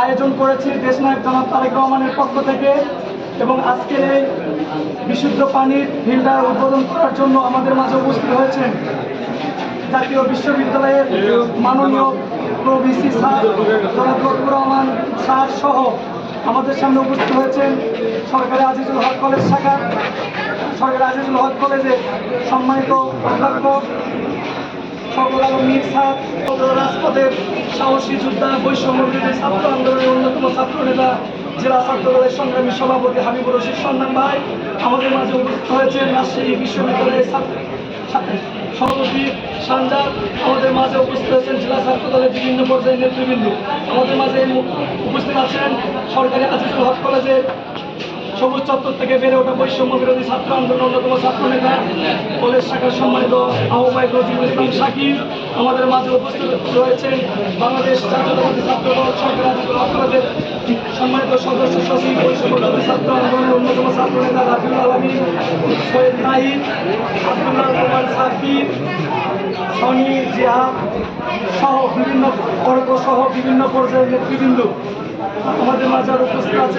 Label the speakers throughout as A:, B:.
A: আয়োজন করেছি দেশনায়ক জনাব তারেক রহমানের পক্ষ থেকে এবং আজকে এই বিশুদ্ধ পানির ফিল্টার উদ্বোধন করার জন্য আমাদের মাঝে উপস্থিত হয়েছেন জাতীয় বিশ্ববিদ্যালয়ের মাননীয় প্রভিসি স্যার জনাব রহমান স্যার সহ আমাদের সামনে উপস্থিত হয়েছেন সরকারি আজিজুল হক কলেজ শাখা সরকারি আজিজুল হক কলেজের সম্মানিত অধ্যাপক সকল রাজপথের সাহসী যোদ্ধা, বৈষম্য ছাত্র আন্দোলনের অন্যতম ছাত্র নেতা, জেলা ছাত্র দলের সংগ্রামী সভাপতি হাবিবুর রশিদ সন্ধান ভাই আমাদের মাঝে উপস্থিত হয়েছেন। রাজশাহী বিশ্ববিদ্যালয়ের ছাত্র সভাপতি সানজার আমাদের মাঝে উপস্থিত হয়েছেন। জেলা ছাত্র দলের বিভিন্ন পর্যায়ের নেতৃবৃন্দ আমাদের মাঝে উপস্থিত আছেন। সরকারি আজিজুল হক কলেজের সবুজ চত্বর থেকে বেড়ে ওঠা বৈষম্য বিরোধী ছাত্র আন্দোলন অন্যতম ছাত্র নেতা কলেজ শাখার সম্মানিত আহ্বায়ক নজরুল ইসলাম শাকির আমাদের মাঝে উপস্থিত রয়েছেন বাংলাদেশ জাতীয়তাবাদী ছাত্র দল সরকার আজিজুল সম্মানিত সদস্য সচিব, বৈষম্য বিরোধী ছাত্র আন্দোলনের অন্যতম ছাত্র নেতা রাফিউল আলমী, সৈয়দ নাহিদ আব্দুল্লাহ কুমার সাকিব সনি জিয়া সহ বিভিন্ন সহ বিভিন্ন পর্যায়ের নেতৃবৃন্দ আমাদের মাঝে আরও উপস্থিত আছে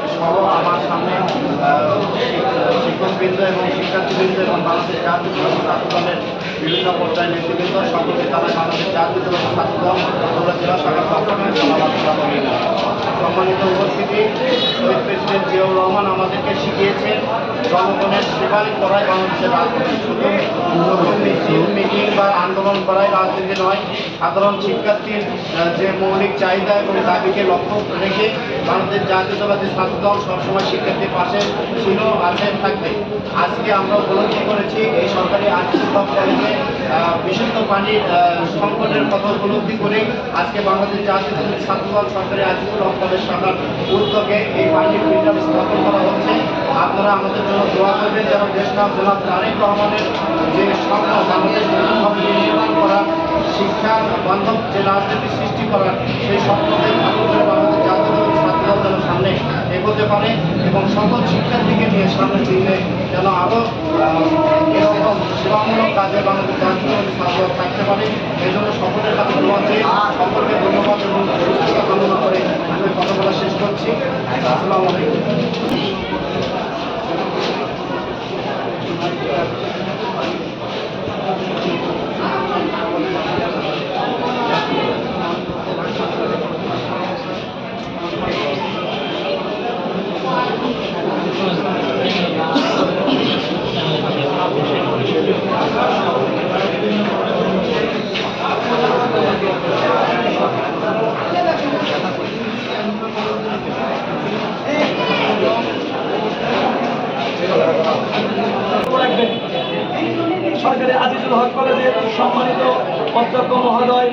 B: সহ আমার সামনে শিক্ষকবৃন্দ এবং শিক্ষার্থীবৃন্দ এবং বাংলাদেশ জাতীয় ছাত্রদলের বিভিন্ন পর্যায়ের নেতৃবৃন্দ, সকলকে তারা বাংলাদেশ জাতীয় ছাত্রদল জেলা শাখার পক্ষ থেকে। সম্মানিত উপস্থিতি, শহীদ প্রেসিডেন্ট জিয়াউর রহমান আমাদেরকে শিখিয়েছেন, জনগণের সেবাই করাই বাংলাদেশের রাজনীতি শুধু মিটিং বা আন্দোলন করাই রাজনীতি নয়, সাধারণ শিক্ষার্থীর যে মৌলিক চাহিদা এবং দাবিকে লক্ষ্য রেখে বাংলাদেশ জাতীয়তাবাদী ছাত্রদল সবসময় শিক্ষার্থীর পাশে ছিল, আছে, থাকবে। আজকে আমরা উপলব্ধি করেছি, এই সরকারি আর্থিক কলেজে বিশুদ্ধ পানির সংকটের কথা উপলব্ধি করে আজকে বাংলাদেশ জাতীয়তাবাদী ছাত্রদল সরকারি আর্থিক কলেজ শাখার উদ্যোগে এই পার্টি ফিল্টার স্থাপন করা হচ্ছে। আপনারা আমাদের জন্য দোয়া করবেন যেন দেশটা গোলাপ তারেক রহমানের যে স্বপ্ন, বাংলাদেশ নির্মাণ করা, শিক্ষা বান্ধব যে রাজনীতি সৃষ্টি করার সেই স্বপ্নকে করে বাংলাদেশ জাতীয় ছাত্রদল যেন সামনে এগোতে পারে এবং সকল শিক্ষার্থীকে নিয়ে দিনে যেন আরও এরকম সেবামূলক কাজে বাংলাদেশ থাকতে পারে। এই জন্য সকলের কাছে দোয়া চেয়ে সকলকে ধন্যবাদ এবং সুস্থতা কামনা করে আমি কথা বলা শেষ করছি। আসসালামু আলাইকুম।
A: সম্মানিত অধ্যক্ষ মহোদয়,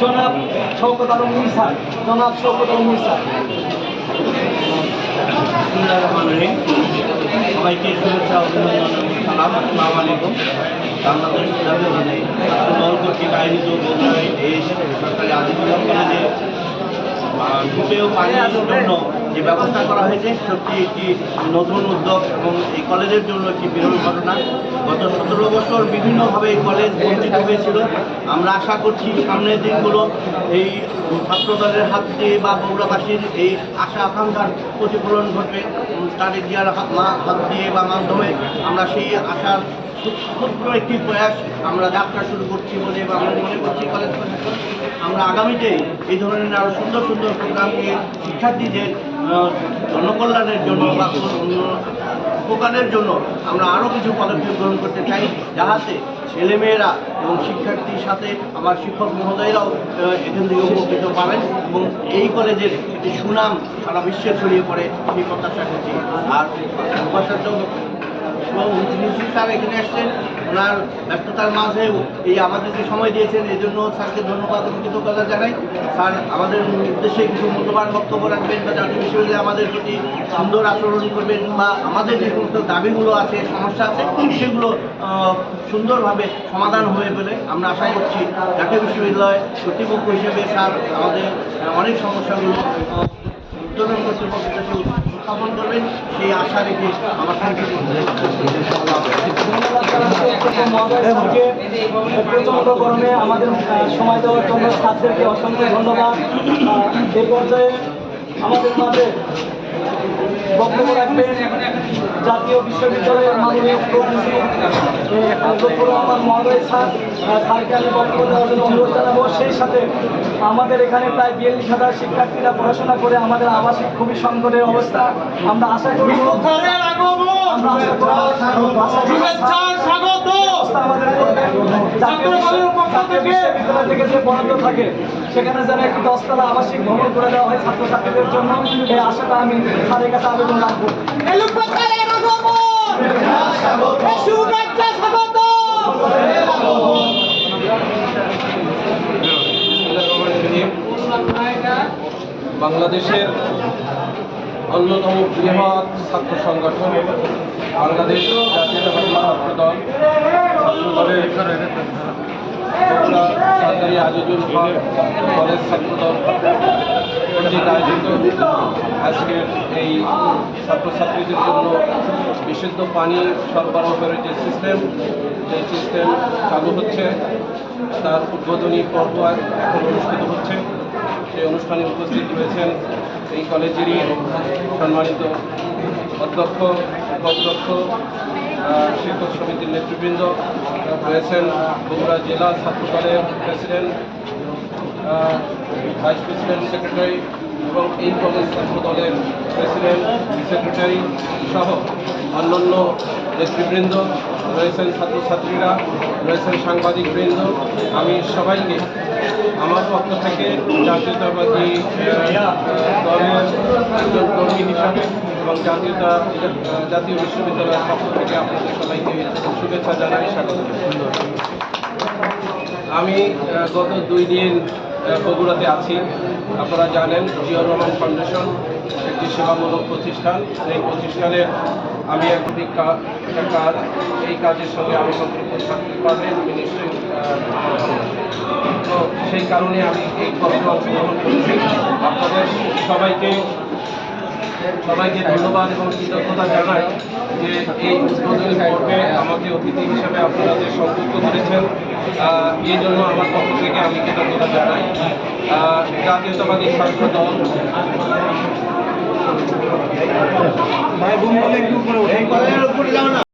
A: জনাব শওকত আলম মুইসা জনাব শওকত আলম
C: রহমানির রহিম। সবাইকে শুভেচ্ছা অভিনন্দন আলাইকুম। বাংলাদেশ আয়োজিত এই সরকারি আদিবাসী কলেজে যে ব্যবস্থা করা হয়েছে, সত্যি একটি নতুন উদ্যোগ এবং এই কলেজের জন্য একটি বিরল ঘটনা। গত সতেরো বছর বিভিন্নভাবে এই কলেজ বঞ্চিত হয়েছিল। আমরা আশা করছি সামনের দিনগুলো এই ছাত্রদলের হাত দিয়ে বা বগুড়াবাসীর এই আশা আকাঙ্ক্ষার প্রতিফলন ঘটবে তাদের জিয়ার হাত দিয়ে বা মাধ্যমে আমরা সেই আশার ক্ষুদ্র একটি প্রয়াস আমরা যাত্রা শুরু করছি বলে বা আমরা মনে করছি কলেজ আমরা আগামীতে এই ধরনের আরও সুন্দর সুন্দর প্রোগ্রামকে শিক্ষার্থীদের জনকল্যাণের জন্য বা উপকারের জন্য আমরা আরও কিছু পদক্ষেপ গ্রহণ করতে চাই যাহাতে ছেলেমেয়েরা এবং শিক্ষার্থীর সাথে আমার শিক্ষক মহোদয়রাও এখান থেকে উপকৃত পাবেন এবং এই কলেজের একটি সুনাম সারা বিশ্বে ছড়িয়ে পড়ে সেই প্রত্যাশা করছি। আর উপাচার্য এবং মিসি স্যার এখানে আসছেন, ওনার ব্যস্ততার মাঝে এই আমাদেরকে সময় দিয়েছেন, এই জন্য স্যারকে ধন্যবাদ এবং কৃতজ্ঞতা জানাই। স্যার, আমাদের উদ্দেশ্যে কিছু মূল্যবান বক্তব্য রাখবেন বা জাতীয় বিশ্ববিদ্যালয়ে আমাদের প্রতি সুন্দর আচরণ করবেন বা আমাদের যে সমস্ত দাবিগুলো আছে, সমস্যা আছে, সেগুলো সুন্দরভাবে সমাধান হয়ে বলে আমরা আশা করছি। জাতীয় বিশ্ববিদ্যালয় কর্তৃপক্ষ হিসেবে স্যার আমাদের অনেক সমস্যাগুলো উত্তোলন কর্তৃপক্ষের কাছে উত্থাপন করবেন, সেই আশা রেখে আমার
A: জানাচ্ছি অত্যন্ত মহোদয় স্যারকে প্রচণ্ড গরমে আমাদের সময় দেওয়ার জন্য ছাত্রদেরকে অসংখ্য ধন্যবাদ। এ এই পর্যায়ে আমাদের মাঝে বক্তব্য রাখবেন জাতীয় বিশ্ববিদ্যালয়ের মাননীয় ডক্টর রহমান মহোদয় স্যার আহ, স্যারকে আমি বক্তব্য দেওয়ার জন্য অনুরোধ জানাব সেই সাথে আমাদের এখানে প্রায় বিয়াল্লিশ হাজার শিক্ষার্থীরা পড়াশোনা করে আমাদের আবাসিক খুবই সংকটের অবস্থা। আমরা আশা করি আমরা সেখানে যেন একটি দশতলা আবাসিক ভবন করে দেওয়া হয় ছাত্রছাত্রীদের জন্য। এই আশাটা আমি স্যারের কাছে আবেদন রাখব।
D: বাংলাদেশের অন্যতম বৃহৎ ছাত্র সংগঠন বাংলাদেশ জাতীয়তাবাদী ছাত্র দল ছাত্র সরকারি কলেজ ছাত্র দল। কর্তৃক আয়োজিত আজকের এই ছাত্রছাত্রীদের জন্য বিশুদ্ধ পানি সরবরাহের যে সিস্টেম যে সিস্টেম চালু হচ্ছে, তার উদ্বোধনী পর্ব এখন অনুষ্ঠিত হচ্ছে। সেই অনুষ্ঠানে উপস্থিত রয়েছেন এই কলেজেরই সম্মানিত অধ্যক্ষ, উপাধ্যক্ষ শিক্ষক সমিতির নেতৃবৃন্দ, রয়েছেন বগুড়া জেলা ছাত্র দলের প্রেসিডেন্ট ভাইস প্রেসিডেন্ট সেক্রেটারি এবং এই কলেজ ছাত্র দলের প্রেসিডেন্ট সেক্রেটারি সহ অন্যান্য নেতৃবৃন্দ, রয়েছেন ছাত্রছাত্রীরা, রয়েছেন সাংবাদিকবৃন্দ। আমি সবাইকে আমার পক্ষ থেকে জাতীয়তাবাদী দলের কর্মী হিসাবে এবং জাতীয়তা, জাতীয় বিশ্ববিদ্যালয়ের পক্ষ থেকে আপনাদের সবাইকে শুভেচ্ছা জানাই, স্বাগত। আমি গত দুই দিন বগুড়াতে আছি। আপনারা জানেন জিয়া রহমান ফাউন্ডেশন একটি সেবামূলক প্রতিষ্ঠান। এই প্রতিষ্ঠানে আমি কা- একটা কাজ, এই কাজের সঙ্গে আমি সম্পৃক্ত থাকতে পারলে আমি নিশ্চয়ই তো সেই কারণে আমি এই কর্মে অংশগ্রহণ করছি। আপনাদের সবাইকে সবাইকে ধন্যবাদ এবং কৃতজ্ঞতা জানাই যে এই উদ্বোধনী পর্বে আমাকে অতিথি হিসেবে আপনাদের যে সংযুক্ত করেছেন। আহ, এই জন্য আমার পক্ষ থেকে আমি কৃতজ্ঞতা জানাই। আহ, জাতীয়তাবাদী ছাত্র দল
C: ভাই বোন বলে একটু উপরে